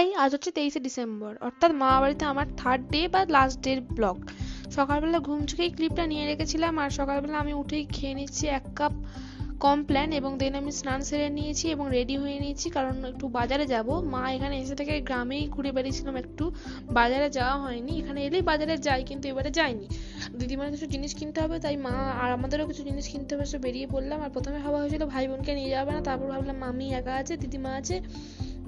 High আজ হচ্ছে তেইশে ডিসেম্বর। অর্থাৎ মা বাড়িতে আমার থার্ড ডে বা লাস্ট ডের ব্লগ সকালবেলা ঘুম থেকেই ক্লিপটা নিয়ে রেখেছিলাম আর সকালবেলা আমি উঠেই খেয়ে নিচ্ছি এক কাপ কমপ্ল্যান এবং দেন আমি স্নান সেরে নিয়েছি এবং রেডি হয়ে নিয়েছি কারণ একটু বাজারে যাব। মা এখানে এসে থেকে গ্রামেই ঘুরে বেরিয়েছিলাম একটু। বাজারে যাওয়া হয়নি। এখানে এলেই বাজারে যাই কিন্তু এবারে যাইনি। দিদিমার কিছু জিনিস কিনতে হবে তাই মা আর আমাদেরও কিছু জিনিস কিনতে হবে সে বেরিয়ে পড়লাম। আর প্রথমে ভাবা হয়েছিল ভাই বোনকে নিয়ে যাবে না। তারপর ভাবলাম মামি একা আছে, দিদিমা আছে।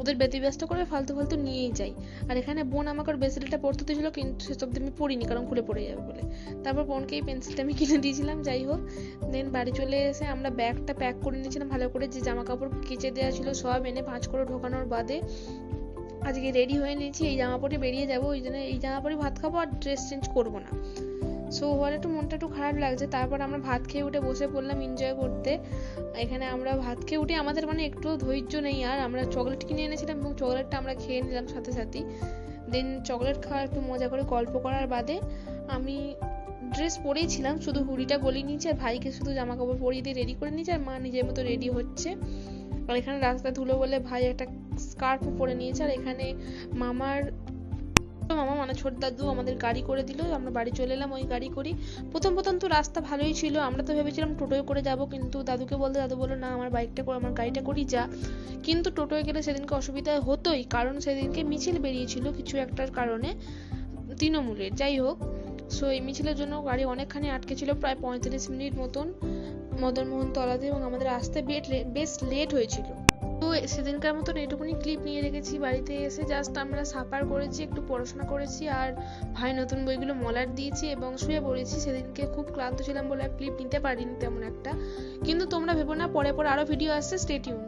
ওদের ব্যতিব্যস্ত করে ফালতু ফালতু নিয়েই যাই। আর এখানে বোন আমাকে ওর ব্রেসলেটটা পরতে দিয়েছিল, কিন্তু সেসব আমি পড়িনি, কারণ খুলে পড়ে যাবে বলে। তারপর বোনকে এই পেন্সিলটা আমি কিনে দিয়েছিলাম, যাই হোক। দেন বাড়ি চলে এসে আমরা ব্যাগটা প্যাক করে নিয়েছিলাম ভালো করে, যে জামা কাপড় কেচে দেওয়া ছিল সব এনে ভাঁজ করে ঢোকানোর বাদে আজকে রেডি হয়ে নিয়েছি, এই জামা পরে বেরিয়ে যাব, ওই জন্য এই জামা পরে ভাত খাব আর ড্রেস চেঞ্জ করব না। সো ওর একটু মনটা একটু খারাপ লাগছে। তারপর আমরা ভাত খেয়ে উঠে বসে পড়লাম এনজয় করতে। এখানে আমরা ভাত খেয়ে উঠে আমাদের মানে একটু ধৈর্য নেই আর। আমরা চকলেট কিনে এনেছিলাম এবং চকলেটটা আমরা খেয়ে নিলাম সাথে সাথেই দেন চকলেট খাওয়ার একটু মজা করে গল্প করার বাদে আমি ড্রেস পরেই ছিলাম শুধু হুডিটা গলিয়ে নিয়েছি আর ভাইকে শুধু জামা কাপড় পরিয়ে দিয়ে রেডি করে নিয়েছি আর মা নিজের মতো রেডি হচ্ছে। আর এখানে রাস্তা ধুলো বলে ভাই একটা স্কার্ফ পরে নিয়েছে। আর এখানে মামার মামা মানে ছোট দাদু আমাদের গাড়ি করে দিল, আমরা বাড়ি চলে এলাম, ওই গাড়ি করি প্রথম প্রথম তো রাস্তা ভালোই ছিল, আমরা তো ভেবেছিলাম টোটোয় করে যাব, কিন্তু দাদুকে বলতে, দাদু বলল, না, আমার বাইকটা করে, আমার গাড়িটা করি যা। কিন্তু টোটোয় গেলে সেদিনকে অসুবিধা হতোই, কারণ সেদিনকে মিছিল বেরিয়েছিল কিছু একটার কারণে, তৃণমূলের, যাই হোক। সো এই মিছিলের জন্য গাড়ি অনেকখানি আটকে ছিল, প্রায় পঁয়তাল্লিশ মিনিট মতন। মদনমোহন তলাতে এবং আমাদের আসতে বেশ লেট হয়েছিল। তো সেদিনকার মতন এটুকুনি ক্লিপ নিয়ে রেখেছি বাড়িতে এসে জাস্ট আমরা সাফার করেছি, একটু পড়াশোনা করেছি আর ভাই নতুন বইগুলো মলার দিয়েছি এবং শুয়ে পড়েছি। সেদিনকে খুব ক্লান্ত ছিলাম বলে ক্লিপ নিতে পারিনি তেমন একটা। কিন্তু তোমরা ভেবো না, পরে পরে আরও ভিডিও আসছে স্টেটিউন